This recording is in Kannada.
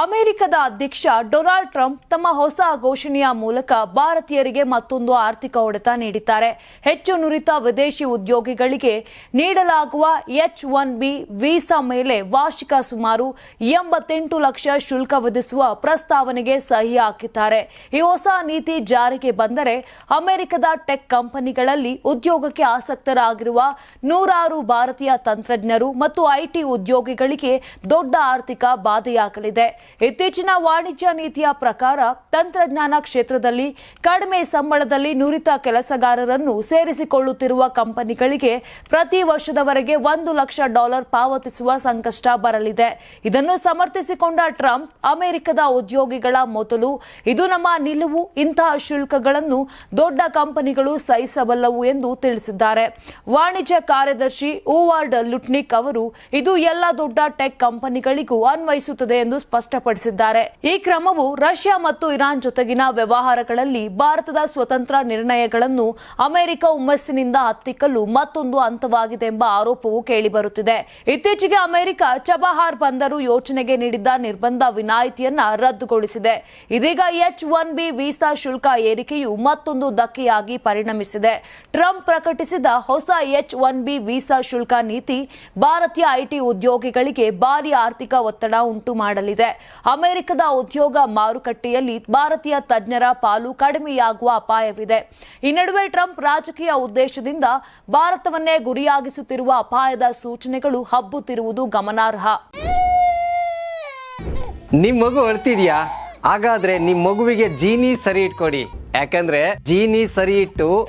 ಅಮೆರಿಕದ ಅಧ್ಯಕ್ಷ ಡೊನಾಲ್ಡ್ ಟ್ರಂಪ್ ತಮ್ಮ ಹೊಸ ಘೋಷಣೆಯ ಮೂಲಕ ಭಾರತೀಯರಿಗೆ ಮತ್ತೊಂದು ಆರ್ಥಿಕ ಹೊಡೆತ ನೀಡಿದ್ದಾರೆ. ಹೆಚ್ಚು ನುರಿತ ವಿದೇಶಿ ಉದ್ಯೋಗಿಗಳಿಗೆ ನೀಡಲಾಗುವ ಎಚ್ ಒನ್ ಬಿ ವೀಸಾ ಮೇಲೆ ವಾರ್ಷಿಕ ಸುಮಾರು ಎಂಬತ್ತೆಂಟು ಲಕ್ಷ ಶುಲ್ಕ ವಿಧಿಸುವ ಪ್ರಸ್ತಾವನೆಗೆ ಸಹಿ ಹಾಕಿದ್ದಾರೆ. ಈ ಹೊಸ ನೀತಿ ಜಾರಿಗೆ ಬಂದರೆ ಅಮೆರಿಕದ ಟೆಕ್ ಕಂಪನಿಗಳಲ್ಲಿ ಉದ್ಯೋಗಕ್ಕೆ ಆಸಕ್ತರಾಗಿರುವ ನೂರಾರು ಭಾರತೀಯ ತಂತ್ರಜ್ಞರು ಮತ್ತು ಐಟಿ ಉದ್ಯೋಗಿಗಳಿಗೆ ದೊಡ್ಡ ಆರ್ಥಿಕ ಬಾಧೆಯಾಗಲಿದೆ. ಇತ್ತೀಚಿನ ವಾಣಿಜ್ಯ ನೀತಿಯ ಪ್ರಕಾರ ತಂತ್ರಜ್ಞಾನ ಕ್ಷೇತ್ರದಲ್ಲಿ ಕಡಿಮೆ ಸಂಬಳದಲ್ಲಿ ನುರಿತ ಕೆಲಸಗಾರರನ್ನು ಸೇರಿಸಿಕೊಳ್ಳುತ್ತಿರುವ ಕಂಪನಿಗಳಿಗೆ ಪ್ರತಿ ವರ್ಷದವರೆಗೆ ಒಂದು ಲಕ್ಷ ಡಾಲರ್ ಪಾವತಿಸುವ ಸಂಕಷ್ಟ ಬರಲಿದೆ. ಇದನ್ನು ಸಮರ್ಥಿಸಿಕೊಂಡ ಟ್ರಂಪ್, ಅಮೆರಿಕದ ಉದ್ಯೋಗಿಗಳ ಮೊದಲು ಇದು ನಮ್ಮ ನಿಲುವು, ಇಂತಹ ಶುಲ್ಕಗಳನ್ನು ದೊಡ್ಡ ಕಂಪನಿಗಳು ಸಹಿಸಬಲ್ಲವು ಎಂದು ತಿಳಿಸಿದ್ದಾರೆ. ವಾಣಿಜ್ಯ ಕಾರ್ಯದರ್ಶಿ ಓವಾರ್ಡ್ ಲುಟ್ನಿಕ್ ಅವರು, ಇದು ಎಲ್ಲ ದೊಡ್ಡ ಟೆಕ್ ಕಂಪನಿಗಳಿಗೂ ಅನ್ವಯಿಸುತ್ತದೆ ಎಂದು ಸ್ಪಷ್ಟಪಡಿಸಿದ್ದಾರೆ. ಈ ಕ್ರಮವು ರಷ್ಯಾ ಮತ್ತು ಇರಾನ್ ಜೊತೆಗಿನ ವ್ಯವಹಾರಗಳಲ್ಲಿ ಭಾರತದ ಸ್ವತಂತ್ರ ನಿರ್ಣಯಗಳನ್ನು ಅಮೆರಿಕ ಹುಮ್ಮಸ್ಸಿನಿಂದ ಹತ್ತಿಕ್ಕಲು ಮತ್ತೊಂದು ಹಂತವಾಗಿದೆ ಎಂಬ ಆರೋಪವು ಕೇಳಿಬರುತ್ತಿದೆ. ಇತ್ತೀಚೆಗೆ ಅಮೆರಿಕ ಚಬಹಾರ್ ಬಂದರು ಯೋಜನೆಗೆ ನೀಡಿದ್ದ ನಿರ್ಬಂಧ ವಿನಾಯಿತಿಯನ್ನ ರದ್ದುಗೊಳಿಸಿದೆ. ಇದೀಗ ಎಚ್ ಒನ್ ಬಿ ವೀಸಾ ಶುಲ್ಕ ಏರಿಕೆಯು ಮತ್ತೊಂದು ಧಕ್ಕೆಯಾಗಿ ಪರಿಣಮಿಸಿದೆ. ಟ್ರಂಪ್ ಪ್ರಕಟಿಸಿದ ಹೊಸ ಎಚ್ ಒನ್ ಬಿ ವೀಸಾ ಶುಲ್ಕ ನೀತಿ ಭಾರತೀಯ ಐಟಿ ಉದ್ಯೋಗಿಗಳಿಗೆ ಭಾರಿ ಆರ್ಥಿಕ ಒತ್ತಡ ಉಂಟು ಮಾಡಲಿದೆ ಅಮೆರಿಕದ ಉದ್ಯೋಗ ಮಾರುಕಟ್ಟೆಯಲ್ಲಿ ಭಾರತೀಯ ತಜ್ಞರ ಪಾಲು ಕಡಿಮೆಯಾಗುವ ಅಪಾಯವಿದೆ. ಈ ನಡುವೆ ಟ್ರಂಪ್ ರಾಜಕೀಯ ಉದ್ದೇಶದಿಂದ ಭಾರತವನ್ನೇ ಗುರಿಯಾಗಿಸುತ್ತಿರುವ ಅಪಾಯದ ಸೂಚನೆಗಳು ಹಬ್ಬುತ್ತಿರುವುದು ಗಮನಾರ್ಹ. ನಿಮ್ ಮಗು ಅಳ್ತಿದ್ಯಾ? ಹಾಗಾದ್ರೆ ನಿಮ್ ಮಗುವಿಗೆ ಜೀನಿ ಸರಿ ಇಟ್ಕೊಡಿ. ಯಾಕಂದ್ರೆ ಜೀನಿ ಸರಿ ಇಟ್ಟು